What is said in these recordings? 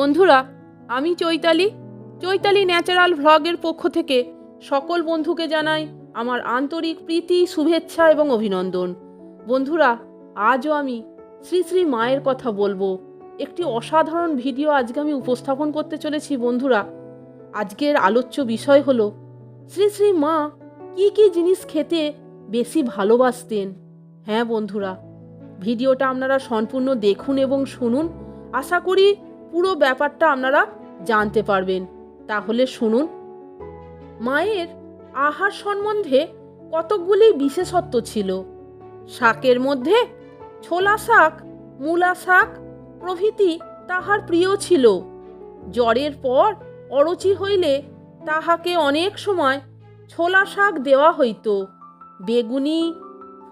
বন্ধুরা, আমি চৈতালি। চৈতালি ন্যাচারাল ভ্লগের পক্ষ থেকে সকল বন্ধুকে জানাই আমার আন্তরিক প্রীতি, শুভেচ্ছা এবং অভিনন্দন। বন্ধুরা, আজও আমি শ্রী শ্রী মায়ের কথা বলব। একটি অসাধারণ ভিডিও আজকে আমি উপস্থাপন করতে চলেছি, বন্ধুরা। আজকের আলোচ্য বিষয় হলো, শ্রী শ্রী মা কি কি জিনিস খেতে বেশি ভালোবাসতেন? হ্যাঁ বন্ধুরা, ভিডিওটা আপনারা সম্পূর্ণ দেখুন এবং শুনুন। আশা করি পুরো ব্যাপারটা আপনারা জানতে পারবেন। তাহলে শুনুন। মায়ের আহার সম্বন্ধে কতকগুলি বিশেষত্ব ছিল। শাকের মধ্যে ছোলা শাক, মূলা শাক প্রভৃতি তাহার প্রিয় ছিল। জ্বরের পর অরুচি হইলে তাহাকে অনেক সময় ছোলা শাক দেওয়া হইত। বেগুনি,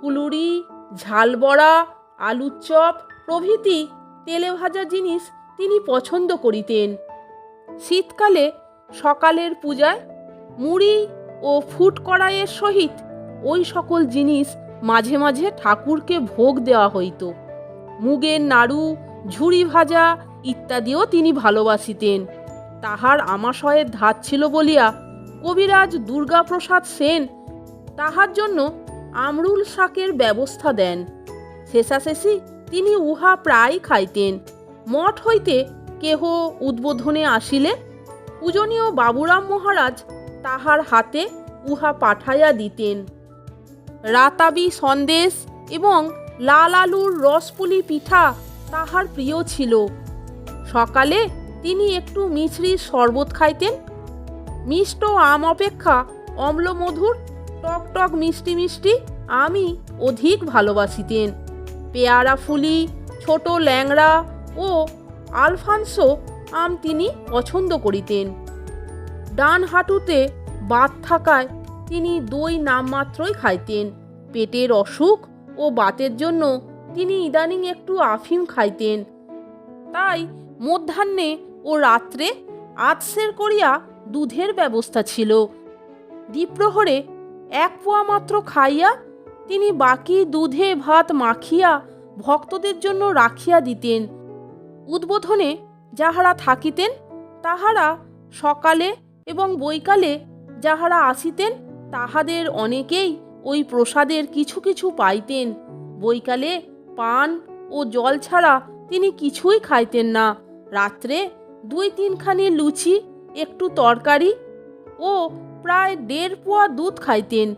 ফুলুরি, ঝালবড়া আলুর চপ প্রভৃতি তেলে ভাজা জিনিস তিনি পছন্দ করিতেন। শীতকালে সকালের পূজায় মুড়ি ও ফুট কড়াইয়ের সহিত ওই সকল জিনিস মাঝে মাঝে ঠাকুরকে ভোগ দেওয়া হইত। মুগের নাড়ু, ঝুড়ি ভাজা ইত্যাদিও তিনি ভালোবাসিতেন। তাহার আমাশয়ের ধাত ছিল বলিয়া কবিরাজ দুর্গাপ্রসাদ সেন তাহার জন্য আমরুল শাকের ব্যবস্থা দেন। শেষাশেষি তিনি উহা প্রায় খাইতেন। মঠ হইতে কেহ উদ্বোধনে আসিলে, পূজনীয় বাবুরাম মহারাজ তাহার হাতে উহা পাঠাইয়া দিতেন। রাতাবি সন্দেশ এবং লাল আলুর রসপুলি পিঠা তাহার প্রিয় ছিল। সকালে তিনি একটু মিছরির শরবত খাইতেন। মিষ্ট আম অপেক্ষা অম্লমধুর টক টক মিষ্টি মিষ্টি আমি অধিক ভালোবাসিতেন। পেয়ারা ফুলি, ছোট ল্যাংড়া ও আলফানসো আম তিনি পছন্দ করিতেন। ডান হাঁটুতে বাত থাকায় তিনি দই নামমাত্রই খাইতেন। পেটের অসুখ ও বাতের জন্য তিনি ইদানিং একটু আফিম খাইতেন। তাই মধ্যাহ্নে ও রাত্রে আতসের করিয়া দুধের ব্যবস্থা ছিল। দ্বীপ্রহরে এক পোয়া মাত্র খাইয়া তিনি বাকি দুধে ভাত মাখিয়া ভক্তদের জন্য রাখিয়া দিতেন। উদ্বোধনে যাহারা থাকিতেন, তাহারা সকালে এবং বৈকালে যাহারা আসিতেন, তাহাদের অনেকেই ওই প্রসাদের কিছু কিছু পাইতেন। বৈকালে পান ও জল ছাড়া তিনি কিছুই খাইতেন না। রাত্রে দুই তিনখানি লুচি, একটু তরকারি ও প্রায় দেড় পোয়া দুধ খাইতেন।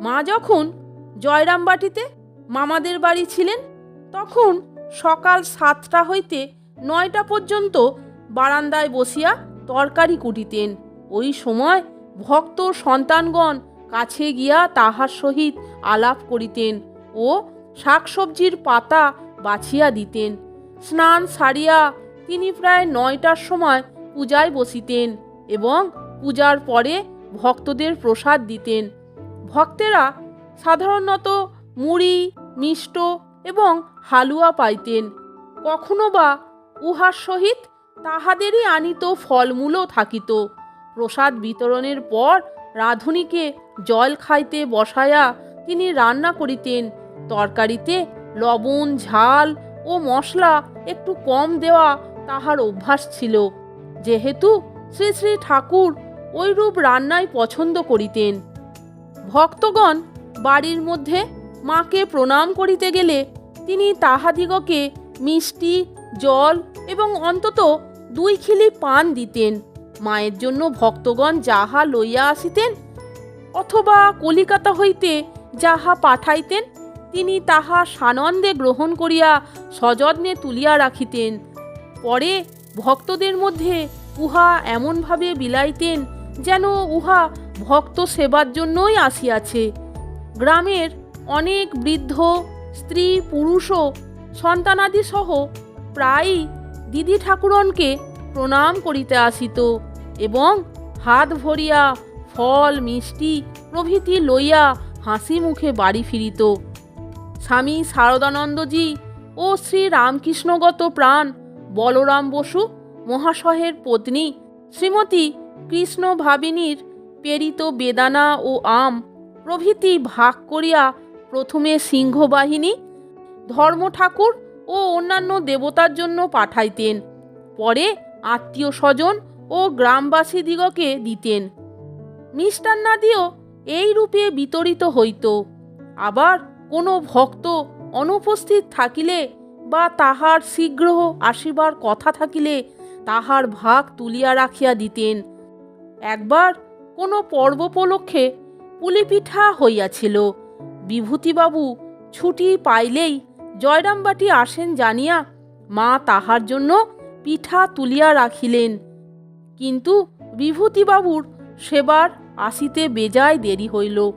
মা যখন জয়রামবাটিতে মামাদের বাড়ি ছিলেন, তখন সকাল সাতটা হইতে নয়টা পর্যন্ত বারান্দায় বসিয়া তরকারি কুটিতেন। ওই সময় ভক্ত সন্তানগণ কাছে গিয়া তাহার সহিত আলাপ করিতেন ও শাকসবজির পাতা বাছিয়া দিতেন। স্নান সারিয়া তিনি প্রায় নয়টার সময় পূজায় বসিতেন এবং পূজার পরে ভক্তদের প্রসাদ দিতেন। ভক্তেরা সাধারণত মুড়ি, মিষ্ট এবং হালুয়া পাইতেন। কখনো বা উহার সহিত তাহাদেরই আনিত ফলমূলও থাকিত। প্রসাদ বিতরণের পর রাঁধুনিকে জল খাইতে বসায়া তিনি রান্না করিতেন। তরকারিতে লবণ, ঝাল ও মশলা একটু কম দেওয়া তাহার অভ্যাস ছিল। যেহেতু শ্রী শ্রী ঠাকুর ওইরূপ রান্নাই পছন্দ করিতেন। ভক্তগণ বাড়ির মধ্যে মাকে প্রণাম করিতে গেলে তিনি তাহাদিগকে মিষ্টি জল এবং অন্তত দুই খিলি পান দিতেন। মায়ের জন্য ভক্তগণ যাহা লইয়া আসিতেন অথবা কলিকাতা হইতে যাহা পাঠাইতেন, তিনি তাহা সানন্দে গ্রহণ করিয়া সযত্নে তুলিয়া রাখিতেন। পরে ভক্তদের মধ্যে উহা এমনভাবে বিলাইতেন যেন উহা ভক্ত সেবার জন্যই আসিয়াছে। গ্রামের অনেক বৃদ্ধ, স্ত্রী, পুরুষও সন্তানাদি সহ প্রায়ই দিদি ঠাকুরনকে প্রণাম করিতে আসিত এবং হাত ভরিয়া ফল, মিষ্টি প্রভৃতি লইয়া হাসি মুখে বাড়ি ফিরিত। স্বামী শারদানন্দজি ও শ্রী রামকৃষ্ণগত প্রাণ বলরাম বসু মহাশয়ের পত্নী শ্রীমতী কৃষ্ণ ভাবিনীর প্রেরিত বেদানা ও আম প্রভৃতি ভাগ করিয়া প্রথমে সিংহবাহিনী ধর্ম ঠাকুর ও অন্যান্য দেবতার জন্য পাঠাইতেন। পরে আত্মীয় স্বজন ও গ্রামবাসীদিগকে দিতেন। মিষ্টান্নাদিও এই রূপে বিতরিত হইত। আবার কোনো ভক্ত অনুপস্থিত থাকিলে বা তাহার শীঘ্র আসিবার কথা থাকিলে তাহার ভাগ তুলিয়া রাখিয়া দিতেন। একবার কোনো পর্বোপলক্ষে পুলিপিঠা হইয়াছিল। বিভূতিবাবু ছুটি পাইলেই জয়রামবাটি আসেন জানিয়া মা তাহার জন্য পিঠা তুলিয়া রাখিলেন। কিন্তু বিভূতিবাবুর সেবার আসিতে বেজায় দেরি হইল।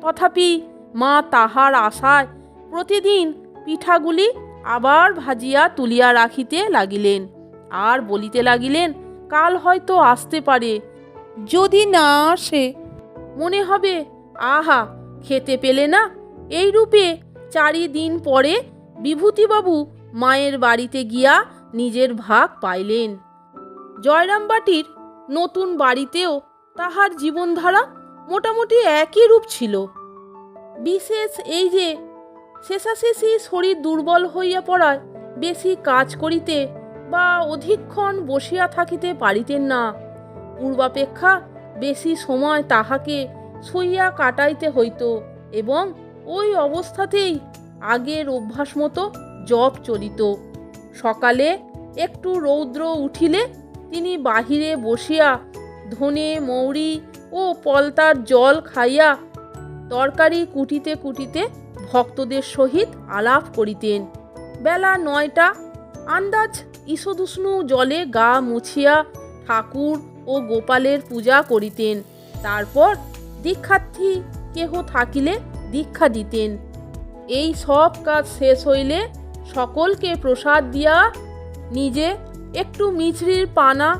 তথাপি মা তাহার আশায় প্রতিদিন পিঠাগুলি আবার ভাজিয়া তুলিয়া রাখিতে লাগিলেন। আর বলিতে লাগিলেন, কাল হয়তো আসতে পারে। যদি না আসে, মনে হবে, আহা, খেতে পেলে না। এই রূপে চারিদিন পরে বিভূতিবাবু মায়ের বাড়িতে গিয়া নিজের ভাগ পাইলেন। জয়রামবাটির নতুন বাড়িতেও তাহার জীবনধারা মোটামুটি একই রূপ ছিল। বিশেষ এই যে শেষাশেষি শরীর দুর্বল হইয়া পড়ায় বেশি কাজ করিতে বা অধিকক্ষণ বসিয়া থাকিতে পারিতেন না। পূর্বাপেক্ষা বেশি সময় তাহাকে শুইয়া কাটাইতে হইত এবং ওই অবস্থাতেই আগের অভ্যাস মতো জপ চলিত। সকালে একটু রৌদ্র উঠিলে তিনি বাহিরে বসিয়া ধনে, মৌরি ও পলতার জল খাইয়া তরকারি কুটিতে কুটিতে ভক্তদের সহিত আলাপ করিতেন। বেলা নয়টা আন্দাজ ঈষদুষ্ণু জলে গা মুছিয়া ঠাকুর ও গোপালের পূজা করিতেন। তারপর দীক্ষার্থী কেহ থাকিলে দীক্ষা দিতেন। এই সব কাজ শেষ হইলে সকলকে প্রসাদ দিয়া নিজে একটু মিছরির পানা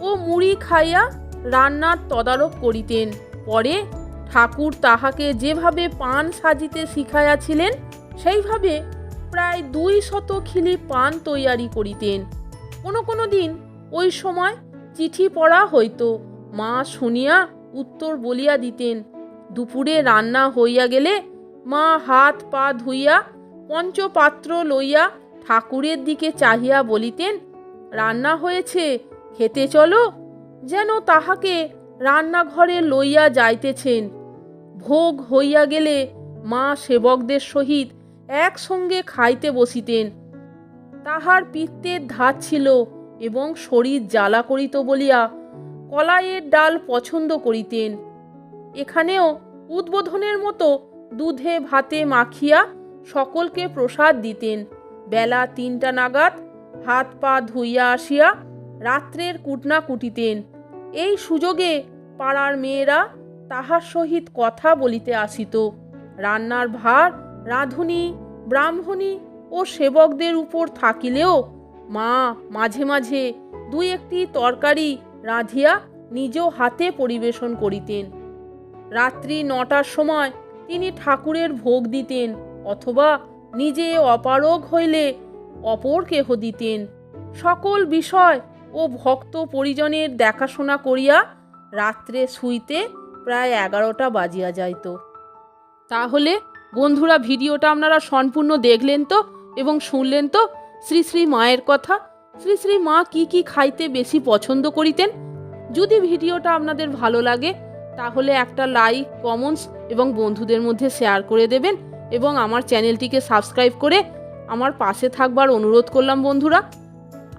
ও মুড়ি খাইয়া রান্নার তদারক করিতেন। পরে ঠাকুর তাহাকে যেভাবে পান সাজিতে শিখাইয়াছিলেন, সেইভাবে প্রায় দুই শত খিলি পান তৈয়ারি করিতেন। কোনো কোনো দিন ওই সময় চিঠি পড়া হইতো। মা শুনিয়া উত্তর বলিয়া দিতেন, দুপুরে রান্না হইয়া গেলে মা হাত পা ধুইয়া পঞ্চপাত্র লইয়া ঠাকুরের দিকে চাহিয়া বলিতেন, রান্না হয়েছে, খেতে চলো। যেন তাহাকে রান্নাঘরে লইয়া যাইতেছেন। ভোগ হইয়া গেলে মা সেবকদের সহিত একসঙ্গে খাইতে বসিতেন। তাহার পিত্তের ধাত ছিল এবং শরীর জ্বালা করিত বলিয়া কলাইয়ের ডাল পছন্দ করিতেন। এখানেও উদ্বোধনের মতো দুধে, ভাতে মাখিয়া সকলকে প্রসাদ দিতেন। বেলা তিনটা নাগাদ হাত পা ধুইয়া আসিয়া রাত্রের কুটনা কুটিতেন এই সুযোগে পাড়ার মেয়েরা তাহার সহিত কথা বলিতে আসিত। রান্নার ভার রাঁধুনি, ব্রাহ্মণী ও সেবকদের উপর থাকিলেও মা মাঝে মাঝে দুই একটি তরকারি রাঁধিয়া নিজ হাতে পরিবেশন করিতেন। রাত্রি নটার সময় তিনি ঠাকুরের ভোগ দিতেন অথবা নিজে অপারগ হইলে অপর কেহ দিতেন। সকল বিষয় ও ভক্ত পরিজনের দেখাশোনা করিয়া রাত্রে শুইতে প্রায় এগারোটা বাজিয়া যাইত। তাহলে বন্ধুরা, ভিডিওটা আপনারা সম্পূর্ণ দেখলেন তো এবং শুনলেন তো? শ্রী শ্রী মায়ের কথা। শ্রী শ্রী মা কি কি খাইতে বেশি পছন্দ করিতেন? যদি ভিডিওটা আপনাদের ভালো লাগে তাহলে একটা লাইক কমেন্টস এবং বন্ধুদের মধ্যে শেয়ার করে দেবেন এবং আমার চ্যানেলটিকে সাবস্ক্রাইব করে আমার পাশে থাকবার অনুরোধ করলাম বন্ধুরা।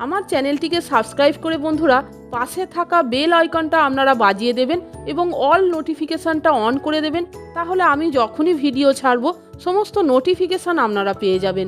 আমার চ্যানেলটিকে সাবস্ক্রাইব করে বন্ধুরা, পাশে থাকা বেল আইকনটা আপনারা বাজিয়ে দেবেন এবং অল নোটিফিকেশানটা অন করে দেবেন। তাহলে আমি যখনই ভিডিও ছাড়বো, সমস্ত নোটিফিকেশান আপনারা পেয়ে যাবেন।